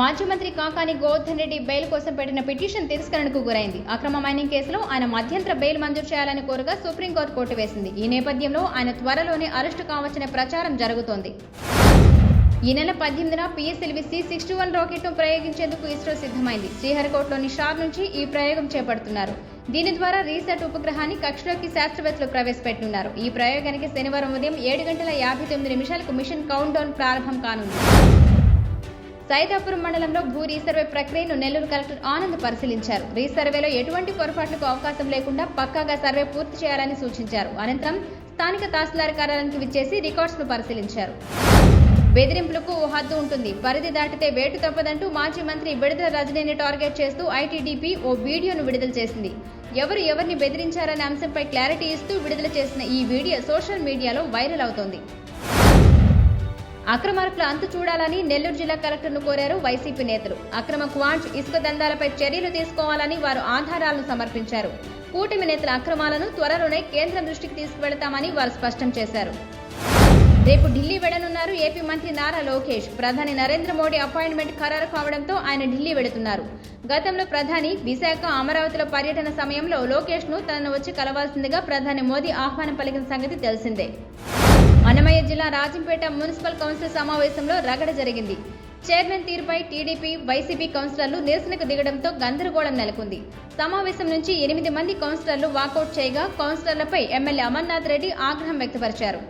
మాజీ మంత్రి కాకాని గోవర్ధన్ రెడ్డి బెయిల్ కోసం పెట్టిన పిటిషన్ తిరస్కరణకు గురైంది. అక్రమ మైనింగ్ కేసులో ఆయన మధ్యంతర బెయిల్ మంజూరు చేయాలని కోరగా సుప్రీంకోర్టు కొట్టివేసింది ఈ నేపథ్యంలో ఆయన త్వరలోనే అరెస్టు కావచ్చనే ప్రచారం జరుగుతోంది. ఈ నెల పద్దెనిమిదిన పిఎస్ఎల్వి సి సిక్స్టీ వన్ రాకెట్ను ప్రయోగించేందుకు ఇస్రో సిద్ధమైంది. శ్రీహరికోటలోని షార్ నుంచి ఈ ప్రయోగం చేపడుతున్నారు. దీని ద్వారా రీసెట్ ఉపగ్రహాన్ని కక్షలోకి శాస్త్రవేత్తలు ప్రవేశపెట్టనున్నారు. ఈ ప్రయోగానికి శనివారం ఉదయం ఏడు గంటల యాభై తొమ్మిది నిమిషాలకు మిషన్ కౌంట్ డౌన్ ప్రారంభం కానుంది. సైదాపురం మండలంలో భూ రీసర్వే ప్రక్రియను నెల్లూరు కలెక్టర్ ఆనంద్ పరిశీలించారు. రీసర్వేలో ఎటువంటి పొరపాట్లకు అవకాశం లేకుండా పక్కాగా సర్వే పూర్తి చేయాలని సూచించారు. అనంతరం స్థానిక తహసీల్దార్ కార్యాలయానికి విచ్చేసి రికార్డ్స్ను పరిశీలించారు. బెదిరింపులకు ఓ హద్దు ఉంటుంది. పరిధి దాటితే వేటు తప్పదంటూ మాజీ మంత్రి విడుదల రజనీని టార్గెట్ చేస్తూ ఐటీడీపీ ఓ వీడియోను విడుదల చేసింది. ఎవరు ఎవరిని బెదిరించారనే అంశంపై క్లారిటీ ఇస్తూ విడుదల చేసిన ఈ వీడియో సోషల్ మీడియాలో వైరల్ అవుతోంది. అక్రమార్కుల అంతు చూడాలని నెల్లూరు జిల్లా కలెక్టర్ను కోరారు వైసీపీ నేతలు. అక్రమ క్వాంచ్ ఇసుక దందాలపై చర్యలు తీసుకోవాలని వారు ఆధారాలను సమర్పించారు. కూటమి నేతల అక్రమాలను త్వరలోనే కేంద్రం దృష్టికి తీసుకువెళతామని వారు స్పష్టం చేశారు. రేపు ఢిల్లీ వెళ్ళనున్నారు ఏపీ మంత్రి నారా లోకేష్. ప్రధాని నరేంద్ర మోడీ అపాయింట్మెంట్ ఖరారు కావడంతో ఆయన ఢిల్లీ వెళుతున్నారు గతంలో ప్రధాని విశాఖ అమరావతిలో పర్యటన సమయంలో లోకేష్ను తనను వచ్చి కలవాల్సిందిగా ప్రధాని మోదీ ఆహ్వానం పలికిన సంగతి తెలిసిందే. అన్నమయ్య జిల్లా రాజంపేట మున్సిపల్ కౌన్సిల్ సమావేశంలో రగడ జరిగింది. చైర్మన్ తీరుపై టీడీపీ వైసీపీ కౌన్సిలర్లు నిరసనకు దిగడంతో గందరగోళం నెలకొంది. సమావేశం నుంచి ఎనిమిది మంది కౌన్సిలర్లు వాకౌట్ చేయగా కౌన్సిలర్లపై ఎమ్మెల్యే అమర్నాథ్ రెడ్డి ఆగ్రహం వ్యక్తపరిచారు.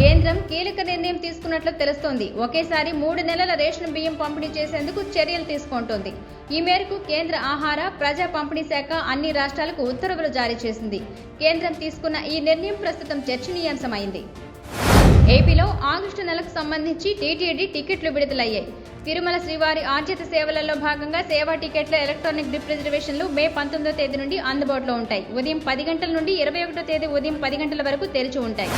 కేంద్రం కీలక నిర్ణయం తీసుకున్నట్లు తెలుస్తోంది. ఒకేసారి మూడు నెలల రేషన్ బియ్యం పంపిణీ చేసేందుకు చర్యలు తీసుకుంటోంది. ఈ మేరకు కేంద్ర ఆహార ప్రజా పంపిణీ శాఖ అన్ని రాష్ట్రాలకు ఉత్తర్వులు జారీ చేసింది. కేంద్రం తీసుకున్న ఈ నిర్ణయం ప్రస్తుతం చర్చనీయాంశమైంది. ఏపీలో ఆగస్టు నెలకు సంబంధించి టీటీడీ టికెట్లు విడుదలయ్యాయి. తిరుమల శ్రీవారి ఆర్జిత సేవలలో భాగంగా సేవా టికెట్ల ఎలక్ట్రానిక్ డిప్ రిజర్వేషన్లు మే పంతొమ్మిదో తేదీ నుండి అందుబాటులో ఉంటాయి. ఉదయం పది గంటల నుండి ఇరవై ఒకటో తేదీ ఉదయం పది గంటల వరకు తెరిచి ఉంటాయి.